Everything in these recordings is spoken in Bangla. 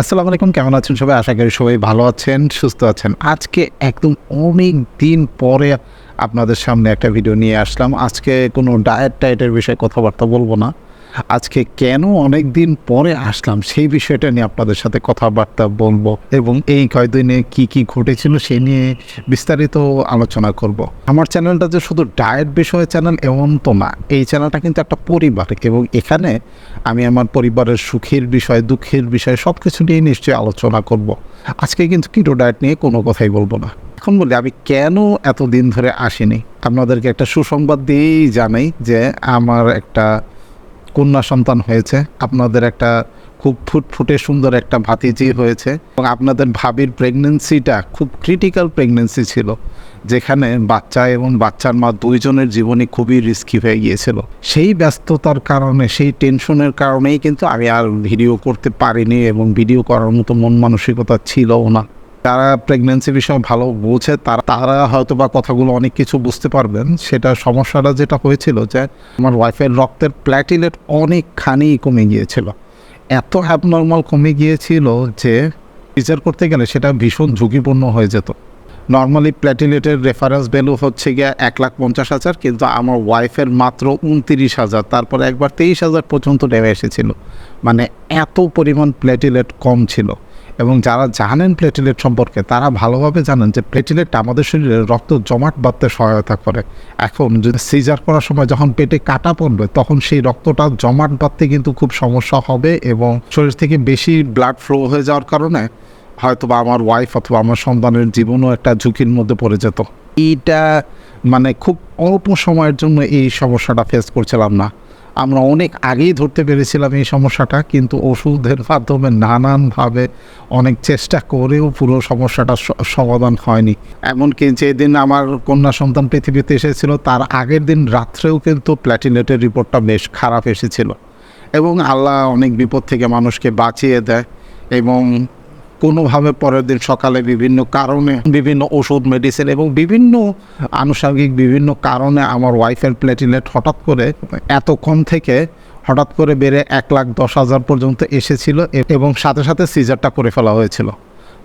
আসসালামু আলাইকুম, কেমন আছেন সবাই? আশা করি সবাই ভালো আছেন, সুস্থ আছেন। আজকে একদম অনেক দিন পরে আপনাদের সামনে একটা ভিডিও নিয়ে আসলাম। আজকে কোনো ডায়েট টায়েটের বিষয়ে কথাবার্তা বলব না। আজকে কেন অনেক দিন পরে আসলাম সেই বিষয়টা নিয়ে আপনাদের সাথে কথাবার্তা বলব এবং এই কয়দিনে কি কি ঘটেছিল সে নিয়ে বিস্তারিত আলোচনা করব। আমার চ্যানেলটা যে শুধু ডায়েট বিষয়ে চ্যানেল এমন তো না, এই চ্যানেলটা কিন্তু একটা পরিবার এবং এখানে আমি আমার পরিবারের সুখের বিষয়, দুঃখের বিষয় সব কিছু নিয়ে নিশ্চয়ই আলোচনা করব। আজকে কিন্তু কিটো ডায়েট নিয়ে কোনো কথাই বলব না এখন বলি, আমি কেন এতদিন ধরে আসিনি আপনাদেরকে একটা সুসংবাদ দিয়েই জানাই যে আমার একটা কন্যা সন্তান হয়েছে। আপনাদের একটা খুব ফুটফুটে সুন্দর একটা ভাতিজি হয়েছে এবং আপনাদের ভাবির প্রেগনেন্সিটা খুব ক্রিটিক্যাল প্রেগনেন্সি ছিল, যেখানে বাচ্চা এবং বাচ্চার মা দুইজনের জীবনই খুবই রিস্কি হয়ে গিয়েছিল। সেই ব্যস্ততার কারণে, সেই টেনশনের কারণেই কিন্তু আমি আর ভিডিও করতে পারিনি এবং ভিডিও করার মতো মন মানসিকতা ছিলও না। যারা প্রেগনেন্সি বিষয়ে ভালো বোঝে, তারা তারা হয়তো বা কথাগুলো অনেক কিছু বুঝতে পারবেন। সেটা সমস্যাটা যেটা হয়েছিল যে, আমার ওয়াইফের রক্তের প্ল্যাটিলেট অনেকখানি কমে গিয়েছিল। এত অ্যাবনর্মাল কমে গিয়েছিল যে, বিচার করতে গেলে সেটা ভীষণ ঝুঁকিপূর্ণ হয়ে যেত। নর্মালি প্ল্যাটিলেটের রেফারেন্স ভ্যালু হচ্ছে গিয়ে এক লাখ পঞ্চাশ হাজার, কিন্তু আমার ওয়াইফের মাত্র উনতিরিশ হাজার, তারপরে একবার তেইশ হাজার পর্যন্ত নেমে এসেছিল। মানে এত পরিমাণ প্ল্যাটিলেট কম ছিল। এবং যারা জানেন প্লেটিলেট সম্পর্কে, তারা ভালোভাবে জানেন যে প্লেটিলেট আমাদের শরীরে রক্ত জমাট বাঁধতে সহায়তা করে। এখন যদি সিজার করার সময় যখন পেটে কাটা পড়বে, তখন সেই রক্তটা জমাট বাঁধতে কিন্তু খুব সমস্যা হবে এবং শরীর থেকে বেশি ব্লাড ফ্লো হয়ে যাওয়ার কারণে হয়তো বা আমার ওয়াইফ অথবা আমার সন্তানের জীবনও একটা ঝুঁকির মধ্যে পড়ে যেত। এইটা মানে খুব অল্প সময়ের জন্য এই সমস্যাটা ফেস করছিলাম না। আমরা অনেক আগেই ধরতে পেরেছিলাম এই সমস্যাটা, কিন্তু ওষুধের মাধ্যমে নানানভাবে অনেক চেষ্টা করেও পুরো সমস্যাটা সমাধান হয়নি। এমনকি যেদিন আমার কন্যা সন্তান পৃথিবীতে এসেছিল, তার আগের দিন রাত্রেও কিন্তু প্ল্যাটিলেটের রিপোর্টটা বেশ খারাপ এসেছিল। এবং আল্লাহ অনেক বিপদ থেকে মানুষকে বাঁচিয়ে দেয় এবং কোনোভাবে পরের দিন সকালে বিভিন্ন কারণে, বিভিন্ন ওষুধ মেডিসিন এবং বিভিন্ন আনুষঙ্গিক বিভিন্ন কারণে আমার ওয়াইফের প্লেটিলেট হঠাৎ করে এত কম থেকে হঠাৎ করে বেড়ে এক লাখ দশ হাজার পর্যন্ত এসেছিল এবং সাথে সাথে সিজারটা করে ফেলা হয়েছিল।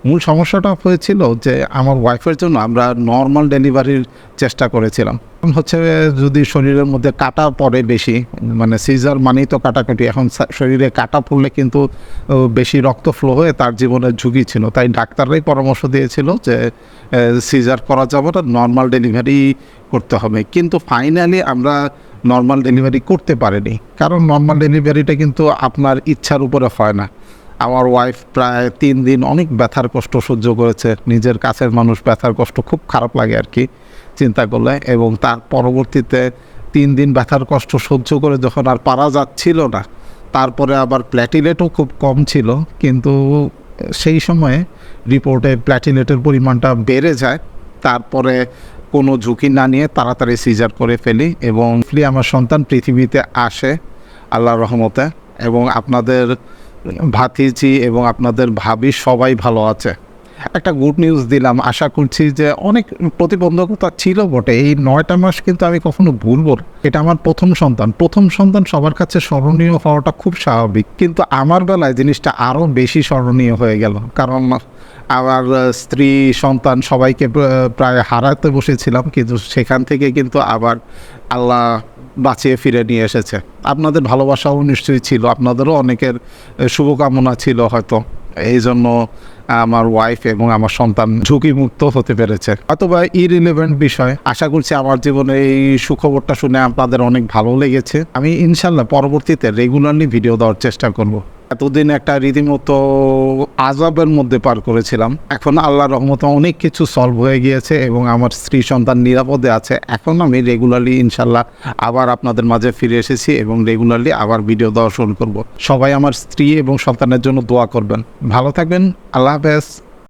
মূল সমস্যাটা হয়েছিল যে আমার ওয়াইফের জন্য আমরা নর্মাল ডেলিভারির চেষ্টা করেছিলাম। হচ্ছে যদি শরীরের মধ্যে কাটা পড়ে বেশি মানে সিজার মানেই তো কাটাকাটি, এখন শরীরে কাটা পড়লে কিন্তু বেশি রক্ত ফ্লো হয়ে তার জীবনের ঝুঁকি ছিল। তাই ডাক্তাররাই পরামর্শ দিয়েছিল যে সিজার করা যাবে না নর্মাল ডেলিভারি করতে হবে। কিন্তু ফাইনালি আমরা নর্মাল ডেলিভারি করতে পারিনি। কারণ নর্মাল ডেলিভারিটা কিন্তু আপনার ইচ্ছার উপরে হয় না। আমার ওয়াইফ প্রায় তিন দিন অনেক ব্যথার কষ্ট সহ্য করেছে। নিজের কাছের মানুষ ব্যথার কষ্ট খুব খারাপ লাগে আর কি, চিন্তা করলে। এবং তার পরবর্তীতে তিন দিন ব্যথার কষ্ট সহ্য করে যখন আর পারা যাচ্ছিল না, তারপরে আবার প্ল্যাটিলেটও খুব কম ছিল। কিন্তু সেই সময়ে রিপোর্টে প্ল্যাটিলেটের পরিমাণটা বেড়ে যায়। তারপরে কোনো ঝুঁকি না নিয়ে তাড়াতাড়ি সিজার করে ফেলি এবং ফ্লি আমার সন্তান পৃথিবীতে আসে আল্লাহ রহমতে। এবং আপনাদের ভাতিজি এবং আপনাদের ভাবি সবাই ভালো আছে একটা গুড নিউজ দিলাম, আশা করছি যে অনেক প্রতিবন্ধকতা ছিল বটে, এই নয়টা মাস কিন্তু আমি কখনো ভুলবো। এটা আমার প্রথম সন্তান প্রথম সন্তান সবার কাছে স্মরণীয় হওয়াটা খুব স্বাভাবিক, কিন্তু আমার বেলায় জিনিসটা আরও বেশি স্মরণীয় হয়ে গেল, কারণ আমার স্ত্রী, সন্তান সবাইকে প্রায় হারাতে বসেছিলাম, কিন্তু সেখান থেকে কিন্তু আবার আল্লাহ বাঁচিয়ে ফিরে নিয়ে এসেছে। আপনাদের ভালোবাসাও নিশ্চয়ই ছিল, আপনাদেরও অনেকের শুভকামনা ছিল হয়তো। এই জন্য আমার ওয়াইফ এবং আমার সন্তান ঝুঁকিমুক্ত হতে পেরেছে। অথবা ইরিলেভেন্ট বিষয়। আশা করছি আমার জীবনে এই সুখবরটা শুনে আপনাদের অনেক ভালো লেগেছে। আমি ইনশাল্লাহ পরবর্তীতে রেগুলারলি ভিডিও দেওয়ার চেষ্টা করব। এতদিন একটা রীতিমতো আজাবের মধ্যে পার করেছিলাম। এখন আল্লাহর রহমত অনেক কিছু সলভ হয়ে গিয়েছে এবং আমার স্ত্রী সন্তান নিরাপদে আছে। এখন আমি রেগুলারলি ইনশাল্লাহ আবার আপনাদের মাঝে ফিরে এসেছি এবং রেগুলারলি আবার ভিডিও দেওয়া শুরু করব। সবাই আমার স্ত্রী এবং সন্তানের জন্য দোয়া করবেন। ভালো থাকবেন। আল্লাহ হাফেজ।